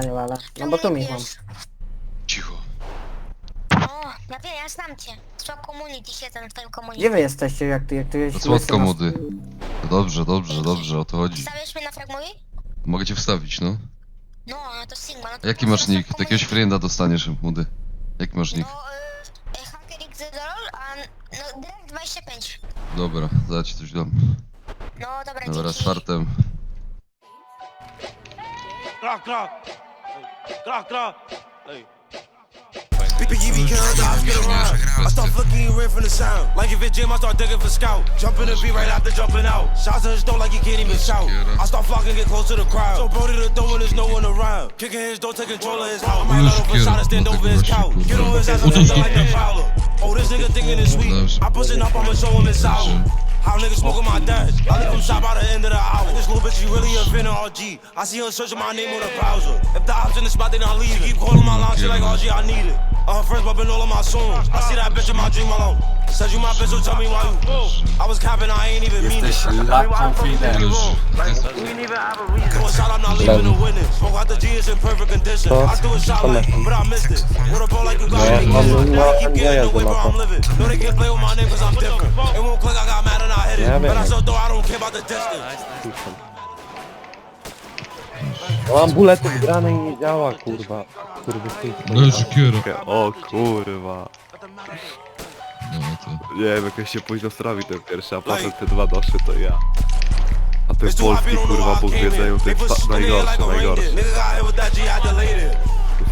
panie Wale. No bo tu mi mam. Cicho. O, ja wiem, ja znam cię. Swap community siedzę na twoim community. Gdzie wy jesteście, jak ty, jak ty jest To słodko młody. Dobrze, dobrze, dobrze, o to chodzi. Stawiasz mnie na fragmowi? Mogę cię wstawić, no. No, no to Sigma. No to Jaki masz nick? Jakiegoś frienda dostaniesz, młody. Jaki masz nick? No, y, Hacker XDROL, a no, Direct 25. Dobra, ci coś dam. No dobra, Dobra, z dzięki. fartem. Glock, Glock. Glock, Glock. Hey. Be killing dogs, get around. I start fucking ran from the sound. Like if it gym, I start digging for scout. Jump in the beat right after jumping out. Shots in his door like he can't even shout. I start fucking get close to the crowd. So Brody the door when there's no one around. Kicking his door, take control of his house. I might let him shot and stand over his couch. Get on his ass and like the prowler. Oh, this nigga thinking it's sweet. I pushing up, I'ma show him it's sour. How niggas smoking my dash. I let them shop by the end of the hour. This little bitch, she really a fan of RG. I see her searching my name on the browser. If the ops in the spot, they not leave. She keep calling my line, she like RG, I need it. Uh, first bumping all of my songs. I see that bitch in my dream alone. Said you my bitch, so tell me why you. I was capping, I ain't even mean it. Jesteś latą fidem. Ależ, to jest... Come on, shot, I'm not leaving a witness. Smoke out the G is in perfect condition. I threw a shot like, but I missed it. What a ball like you got me. no, no, They no, keep getting jest away where I'm living. No, they can't play with my name cause I'm different. The distance. No mam buletów grane i nie działa, kurwa. Kurwa, Leży kiera. O kurwa. No to... Nie wiem, jakoś się późno strawi ten pierwszy, a potem te dwa doszy to ja. A hot, polski kurwa Bóg wiedzają, to jest put ta,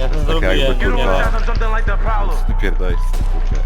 Ja to Tak jakby Get on his kurwa, ass, I'm something like the prowler. ty pierdolę z kurczę.